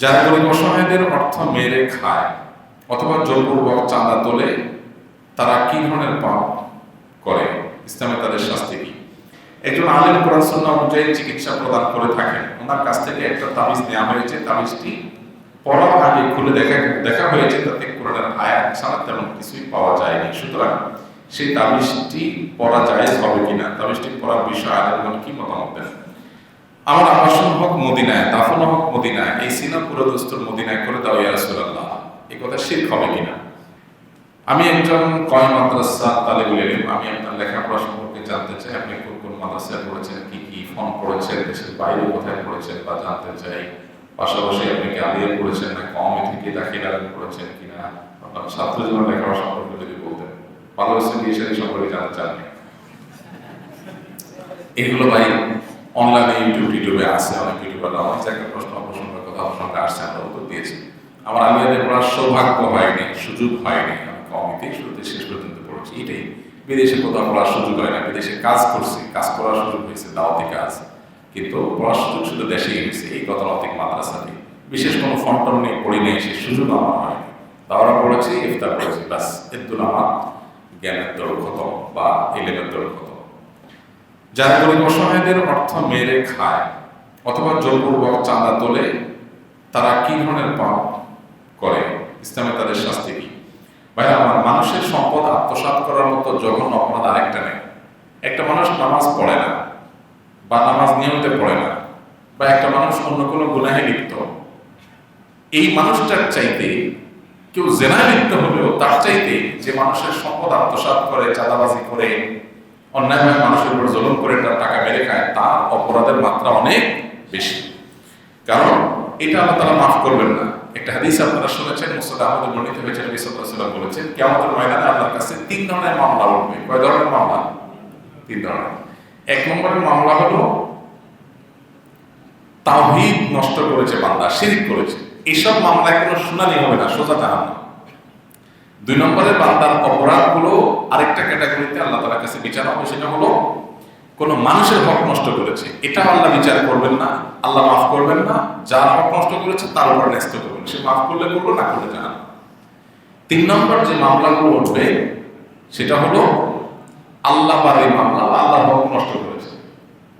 যারা গরিব অসহায়দের অর্থ মেরে খায়, অথবা জোরপূর্বক চাঁদা তোলে, তারা কি ধরনের পাপ করে? ইসলামে তাদের শাস্তি কি? একজন আলেম কোরআন সুন্নাহ অনুযায়ী চিকিৎসা প্রদান করে থাকেন। ওনার কাছ থেকে একটা তাবিজ নেওয়া হয়েছে। তাবিজটি পড়ার আগে খুলে দেখা দেখা হয়েছে। তাতে কোরআনের আয়াত ছাড়া তেমন কিছুই পাওয়া যায়নি। সুতরাং সেই তাবিজটি পড়া যায় হবে কিনা? তাবিজটি পড়ার বিষয়ে আলেমগণ কি মতামত দেন? আমার আবাসন হোক মদিনায়, দাফন হোক মদিনায়, এই সিনা পুরো দস্তুর মদিনায় করে দাও ইয়া রাসূলুল্লাহ। এই কথা শিরক হবে কিনা? আমি একজন কয় মাদ্রাসা তালেবুল ইলম, আমি আপনার লেখাপড়া সম্পর্কে জানতে চাই, আপনি কোন কোন মাদ্রাসায় পড়েছেন, কি কি ফর্ম পড়েছেন, দেশের বাইরে কোথায় পড়েছেন বা জানতে চাই। পাশাপাশি আপনি কি আলিয়া পড়েছেন না কমে থেকে দাখিল আলেম পড়েছেন কিনা? আপনার ছাত্র জীবন লেখাপড়া সম্পর্কে যদি বলতেন, ভালো হচ্ছে বিয়ে সম্পর্কে জানতে চান এগুলো ভাই অনলাইনে ইউটিউব টিউটিউবে আছে, অনেক ইউটিউবার কাছে একটা প্রশ্ন প্রসঙ্গের কথা আপনার আসছে আমরা উত্তর দিয়েছি আমার আলিয়াতে পড়ার সৌভাগ্য হয়নি, সুযোগ হয়নি। আমি শুরুতে শেষ পর্যন্ত পড়েছি, এটাই। বিদেশে কোথাও পড়ার সুযোগ হয় না, বিদেশে কাজ করছি, কাজ করার সুযোগ হয়েছে, দাওয়াতি কাজ। কিন্তু পড়ার সুযোগ শুধু দেশেই হয়েছে, এই গতানৈতিক মাদ্রাসাতে। বিশেষ কোনো ফন্টন নিয়ে পড়ি নেই, সে সুযোগ আমার হয়নি। তাওরা পড়েছি, ইফতার পড়েছি, ব্যাস এদ্দুল আমার জ্ঞানের দৌড় খতম বা এলেমের দৌড় খতম যারা গরিব অসহায়দের অর্থ মেরে খায় অথবা জোরপূর্বক চাঁদা তোলে, তারা কি ধরনের পাপ করে? ইসলামে তাদের শাস্তি কি? ভাই আমার মানুষের সম্পদ আত্মসাৎ করার মতো জঘন্য অপরাধ আরেকটা নেই। একটা মানুষ নামাজ পড়ে না, বা নামাজ নিয়মিত পড়ে না, বা একটা মানুষ অন্য কোনো গুনাহে লিপ্ত। এই মানুষটার চাইতে কেউ জেনায় লিপ্ত হলেও তার চাইতে যে মানুষের সম্পদ আত্মসাৎ করে, চাঁদাবাজি করে অন্যায়ভাবে মানুষের উপর জুলুম করে তার টাকা মেরে খায়, তার অপরাধের মাত্রা অনেক বেশি। কারণ এটা আল্লাহ তারা মাফ করবেন না। একটা হাদিস আপনারা শুনেছেন মুসাদ আহমদ বর্ণিত হয়েছে, নবী সাল্লাল্লাহু আলাইহি বলেছেন, কিয়ামতের ময়দানে আল্লাহর কাছে তিন ধরনের মামলা উঠবে। কয় ধরনের মামলা? তিন ধরনের। এক নম্বরের মামলা হলো, তাওহীদ নষ্ট করেছে বান্দা, শিরিক করেছে। এসব মামলায় কোনো শুনানি হবে না, সোজা জাহান্নাম। দুই নম্বরের বান্দার অপরাধগুলো আরেকটা ক্যাটাগরিতে আল্লাহ তালার কাছে বিচার হবে, সেটা হলো কোন মানুষের হক নষ্ট করেছে। এটা আল্লাহ বিচার করবেন না, আল্লাহ মাফ করবেন না, যার হক নষ্ট করেছে তার উপর ন্যস্ত করবেন। সে মাফ করলে করব না করলে জানান তিন নম্বর যে মামলাগুলো উঠবে, সেটা হলো আল্লাহ বাড়ির মামলা বা আল্লাহ হক নষ্ট করেছে।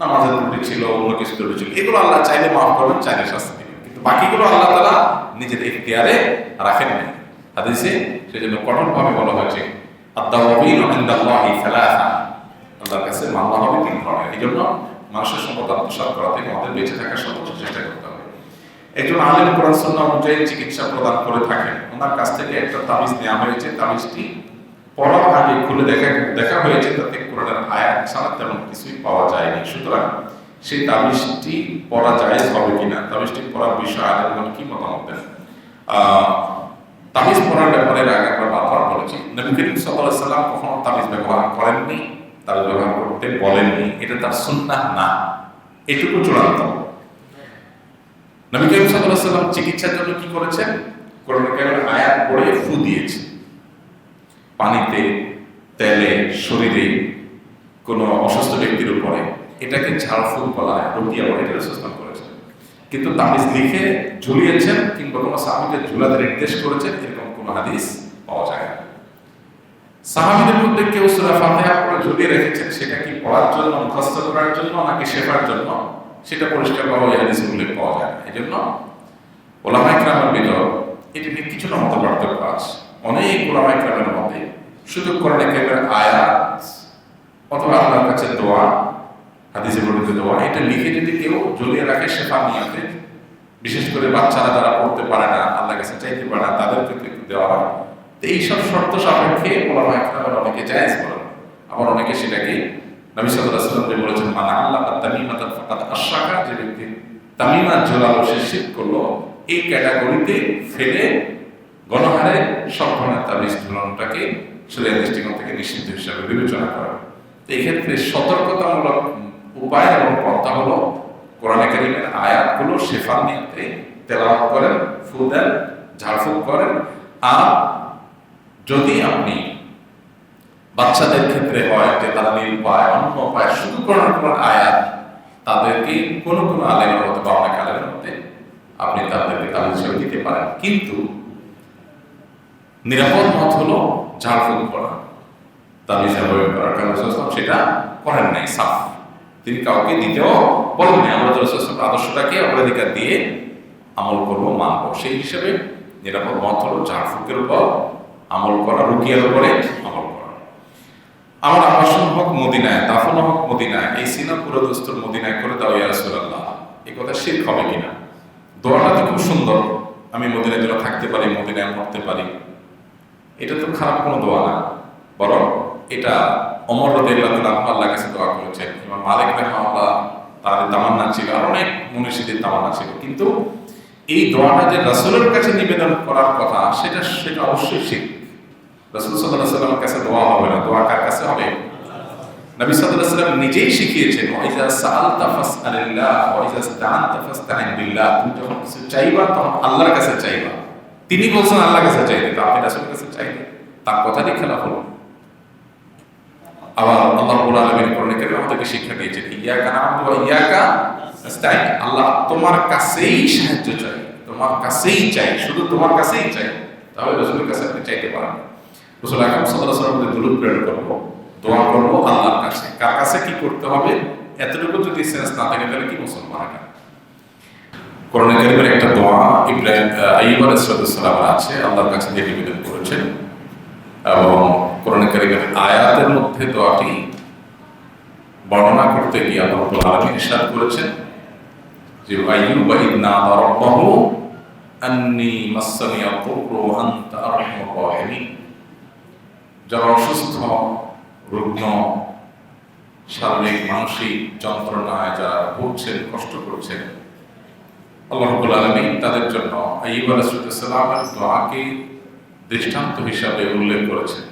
নামাজের ত্রুটি ছিল, অন্য কিছু ত্রুটি ছিল, এগুলো আল্লাহ চাইলে মাফ করবেন, চাইলে শাস্তি কিন্তু বাকিগুলো আল্লাহ তালা নিজের এখতিয়ারে রাখেন না হাদিসে সেজন্য কঠোরভাবে বলা হয়েছে আল্লাহর কাছে মামলা হবে তিন ধরনের। এই জন্য মানুষের সম্পদ আত্মসাৎ করা থেকে আমাদের বেঁচে থাকার সর্বোচ্চ চেষ্টা করতে হবে। একজন আলেম কোরআন অনুযায়ী চিকিৎসা প্রদান করে থাকেন। ওনার কাছ থেকে একটা তাবিজ নেওয়া হয়েছে। তাবিজটি পড়ার আগে খুলে দেখা দেখা হয়েছে। তাতে কোরআনের আয়াত ছাড়া তেমন কিছুই পাওয়া যায়নি। সুতরাং সেই তাবিজটি পড়া যায় হবে কিনা? তাবিজটি পড়ার বিষয়ে আলেমগণ কি মতামত দেন? তাবিজ পড়ার ব্যাপারে আগে আমরা বারবার বলেছি। নবী করিম আলাইহি সাল্লাম কখনো তাবিজ ব্যবহার করেননি, তাবিজ ব্যবহার করতে বলেননি। এটা তার সুন্নাহ না। এটুকু চূড়ান্ত। নবী করিম আলাইহি সাল্লাম চিকিৎসার জন্য কি করেছেন? কোরআন কারিমের আয়াত পড়ে ফু দিয়েছে পানিতে, তেলে, শরীরে কোনো অসুস্থ ব্যক্তির উপরে এটাকে ঝাড়ফুঁক বলা হয় রুকিয়া বলে এটা সুস্থান করেছেন। কিন্তু তাবিজ লিখে ঝুলিয়েছেন কিংবা কোনো সাহাবিকে ঝুলাতে নির্দেশ করেছেন, এরকম কোনো হাদিস পাওয়া যায় না। সাহাবিদের মধ্যে কেউ সুরা ফাতিহা পড়ে ঝুলিয়ে রেখেছেন, সেটা কি পড়ার জন্য, মুখস্থ করার জন্য, নাকি শেখার জন্য? সেটা পরিষ্কার পাওয়া যায় হাদিস উল্লেখ পাওয়া যায় না। এই জন্য ওলামা ইকরামের ভিতর এটি নিয়ে কিছু মত পার্থক্য আছে। অনেক ওলামা ইকরামের মধ্যে শুধু কোরআন কারিমের আয়াত অথবা আল্লাহর কাছে দোয়া হাদিসে বর্ণিত দোয়া এটা লিখে যদি কেউ ঝুলিয়ে রাখে, শেফা নিয়াতে, বিশেষ করে বাচ্চারা যারা পড়তে পারে না আল্লাহ কাছে চাইতে পারে না তাদেরকে দেওয়া হয়। তো এইসব শর্ত সাপেক্ষে ওলামা ইকরামের অনেকে জায়েজ বলেন আবার অনেকে সেটাকে নবী সাল্লাল্লাহু আলাইহি ওয়াসাল্লাম বলেছেন, মানা আল্লাহ তামিমাতান ফাকাদ আশরাকা যে ব্যক্তি তামিমা ঝোলালো সে শিরক করল, এই ক্যাটাগরিতে ফেলে গণহারে সব ধরনের তাবিজ ঝুলানোটাকে শরীর দৃষ্টিকোণ থেকে নিষিদ্ধ হিসাবে বিবেচনা করা এই ক্ষেত্রে সতর্কতামূলক উপায় এবং পন্থা হলো কোরআন কারিমের আয়াতগুলো শেফার নিয়তে তেলাওয়াত করেন ফুল দেন, ঝাড়ফুঁক করেন। আর যদি আপনি বাচ্চাদের ক্ষেত্রে হয় যে তারা নিরুপায় অন্য উপায় শুধু কোরআন কোরআন আয়াত, তাদেরকে কোনো কোনো আলেমের মধ্যে বা অনেক আলেমের মধ্যে আপনি তাদেরকে তাবিজ হিসেবে দিতে পারেন। কিন্তু নিরাপদ মত হলো ঝাড়ফুঁক করা তাবিজ ব্যবহার করার কারণ সেটা করেন নাই, সাফ। তিনি কাউকে দিতেও বলেন নাই আমরা রসুলাম আদর্শটাকে অগ্রাধিকার দিয়ে আমল করব, মানব। সেই হিসেবে নিরাপদ মত হলো ঝাড়ফুঁকের উপর আমল করা, রুকিয়ার উপরে আমল করা। আমার আবাসন হোক মদিনায়, দাফন হোক মদিনায়, এই সিনা পুরো দোস্তর মদিনায় করে দাও ইয়া রাসূলুল্লাহ। এই কথা শিরক হবে কিনা? দোয়াটা তো খুব সুন্দর। আমি মদিনায় যেন থাকতে পারি, মদিনায় মরতে পারি, এটা তো খারাপ কোনো দোয়া না। বরং এটা অমর রদিয়াল্লাহু তাআলা আল্লাহর কাছে দোয়া করেছেন। ইমাম মালিক রাহিমাহুল্লাহ তাদের তামান্না ছিল আর অনেক মনীষীদের তামান্না ছিল। কিন্তু এই দোয়াটা যে রাসুলের কাছে নিবেদন করার কথা, সেটা সেটা অবশ্যই ঠিক রাসূল আলাইহি সাল্লামের কাছে দোয়া হবে না। দোয়া কার কাছে হবে? নবী সাল্লাল্লাহু আলাইহি নিজেই শিখিয়েছেন, ওয়াইজা সাআলতা ফাসআলিল্লাহ, ওয়াইজা ইসতাআনতা ফাসতাইন বিল্লাহ। তুমি যখন কিছু চাইবা, তখন আল্লাহর কাছে চাইবা। তিনি বলছেন, আল্লাহর কাছে চাইতে তো আপনি রাসূলের কাছে চাইবেন তার কথারই খেলাফ হলো। আবার আল্লাহ রাব্বুল আলামিন কোরআনে কারিমে আমাদেরকে শিক্ষা দিয়েছেন, ইয়াকা না'বুদু ওয়া ইয়াকা নাস্তাইন আল্লাহ তোমার কাছেই সাহায্য চাই, তোমার কাছেই চাই, শুধু তোমার কাছেই চাই। তাহলে রাসূলের কাছে আপনি চাইতে পারেন রাসূল আকরাম আলাইহি ওয়াসাল্লাম দুরূদ প্রেরণ করব, দোয়া করব আল্লাহর কাছে। কার কাছে কি করতে হবে? এতটুকু যদি সেন্স না থাকে, তাহলে কি মুসলমান এটা কোরআনে কারিমের একটা দোয়া ইব্রাহিম আইয়ুব আলাইহিস সালাম আছে, আল্লাহর কাছে নিবেদন করেছেন। এবং কোরআন কারিমের আয়াতের মধ্যে দোয়াটি বর্ণনা করতে গিয়ে আল্লাহ রাব্বুল আলামিন করেছেন যে, আইয়ুব ইদ নাদা রাব্বাহু, আন্নী রাহিমিন। যারা অসুস্থ, রুগ্ন, শারীরিক, মানসিক যন্ত্রণায় যারা ভুগছেন, কষ্ট করছেন, আল্লাহ রাব্বুল তাদের জন্য আইয়ুব আলাইহিস সালামের দোয়াকে দৃষ্টান্ত হিসাবে উল্লেখ করেছেন।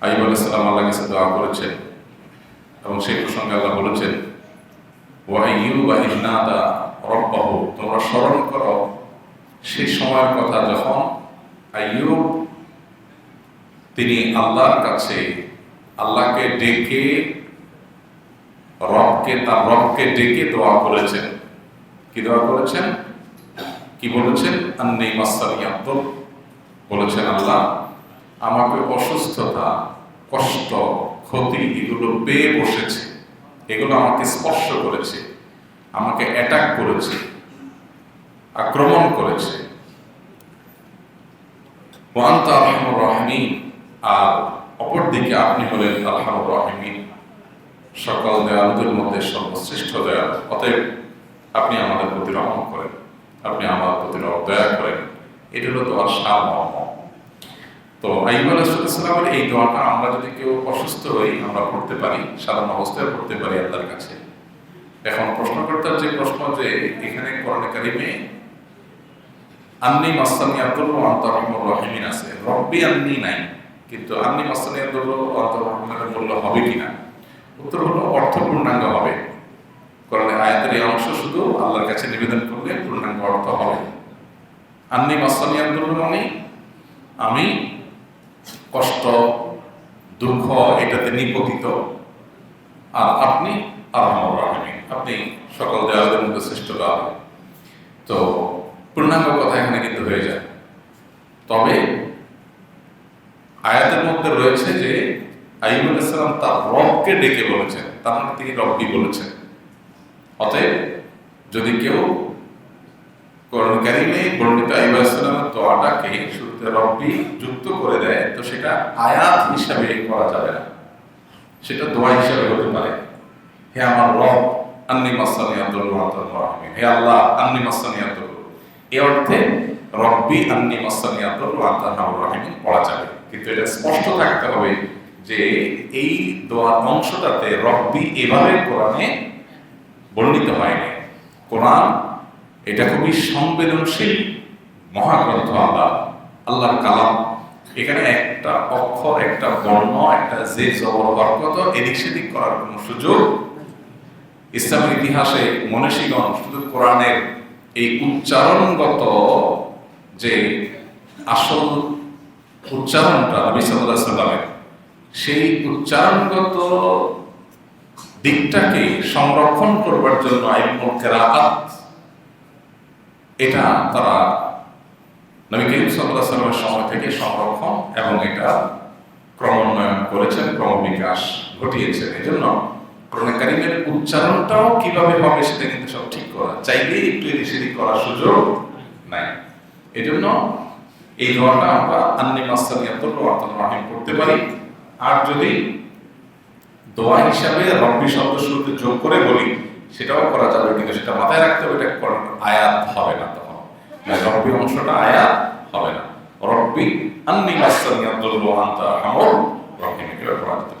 আইব আলাইসালাম আল্লাহ কাছে দোয়া করেছেন এবং সেই প্রসঙ্গে আল্লাহ বলেছেন বা রব্বাহু তোমরা স্মরণ করো সেই সময়ের কথা যখন আইয়ুব তিনি আল্লাহর কাছে আল্লাহকে ডেকে রবকে, তার রবকে ডেকে দোয়া করেছেন। কি দোয়া করেছেন? কি বলেছেন? আন্নি আব্দুল বলেছেন আল্লাহ আমাকে অসুস্থতা, কষ্ট, ক্ষতি এগুলো পেয়ে বসেছে। এগুলো আমাকে স্পর্শ করেছে, আমাকে অ্যাটাক করেছে, আক্রমণ করেছে। ওয়ান্তা আলহামুর আর অপরদিকে আপনি হলেন আলহামুর রহমিন। সকল দয়ালুদের মধ্যে সর্বশ্রেষ্ঠ দয়াল। অতএব আপনি আমাদের প্রতি রহম করেন, আপনি আমার প্রতি দয়া করেন। এটা হলো দোয়ার সারমর্ম। তো আইব আলাইসালামের এই দোয়াটা আমরা যদি কেউ অসুস্থ হই, আমরা পড়তে পারি, সাধারণ অবস্থায় পড়তে পারি আল্লাহর কাছে। এখন প্রশ্নকর্তার যে প্রশ্ন যে এখানে করণে কারিমে, আন্নি মাস্তানি আব্দুল আন্তর রহিমিন আছে। রব্বি আন্নি নাই। কিন্তু আন্নি মাস্তানি আব্দুল আন্তর রহমানের বললে, হবে কিনা উত্তর হলো, অর্থ পূর্ণাঙ্গ হবে। কারণ আয়াতের এই অংশ শুধু আল্লাহর কাছে নিবেদন করলে পূর্ণাঙ্গ অর্থ হবে। আন্নি মাস্তানি আব্দুল মানে আমি কষ্ট, দুঃখ এটাতে নিপতিত। আর আপনি আরহামুর আপনি সকল দেওয়াদের মধ্যে শ্রেষ্ঠ দেওয়া তো পূর্ণাঙ্গ কথা এখানে কিন্তু হয়ে যায়। তবে আয়াতের মধ্যে রয়েছে যে আইব আলাইসালাম তার রবকে ডেকে বলেছেন, তার মানে তিনি রব্বি বলেছেন। অতএব যদি কেউ কোরআন কারিমে বর্ণিত আইব আলাইসালামের দোয়াটাকে শুরুতে রব্বি যুক্ত করে দেয়, তো সেটা আয়াত হিসাবে করা যাবে না। সেটা দোয়া হিসাবে হতে পারে। হে আমার রব, আন্নি মাসানি আব্দুল রাহিমিন। হে আল্লাহ, আন্নি মাসানি আব্দুল। এই অর্থে রব্বি আন্নি মাসানি আব্দুল রাহিমিন পড়া যাবে। কিন্তু এটা স্পষ্ট থাকতে হবে যে এই দোয়ার অংশটাতে রব্বি এভাবে কোরআনে বর্ণিত হয়নি কোরআন এটা খুবই সংবেদনশীল মহাগ্রন্থ আল্লাহ আল্লাহর কালাম। এখানে একটা অক্ষর, একটা বর্ণ, একটা যে জবর হরকত এদিক সেদিক করার কোনো সুযোগ ইসলামের ইতিহাসে মনীষীগণ, শুধু কোরআনের এই উচ্চারণগত যে আসল উচ্চারণটা নবী সেই উচ্চারণগত দিকটাকে সংরক্ষণ করবার জন্য আইমুল কেরাত এটা তারা নবী করিম ওয়াসাল্লামের সময় থেকে সংরক্ষণ এবং এটা ক্রমোন্নয়ন করেছেন, ক্রমবিকাশ ঘটিয়েছেন। এই জন্য কারিমের উচ্চারণটাও কীভাবে হবে সেটা কিন্তু সব ঠিক করা। চাইলেই একটু এদিক করার সুযোগ নাই। এই জন্য এই দোয়াটা আমরা আন্নি মাসালিয়াতুর রহমাতুর রহিম করতে পারি। আর যদি দোয়া হিসাবে রব্বি শব্দ শুরুতে যোগ করে বলি সেটাও করা যাবে, কিন্তু সেটা মাথায় রাখতে হবে, এটা আয়াত হবে না তখন। মানে রব্বি অংশটা আয়াত হবে না। রব্বি আন্নি মাসানি আব্দুল রহমান তা আমল রহিম এগুলো করা যেতে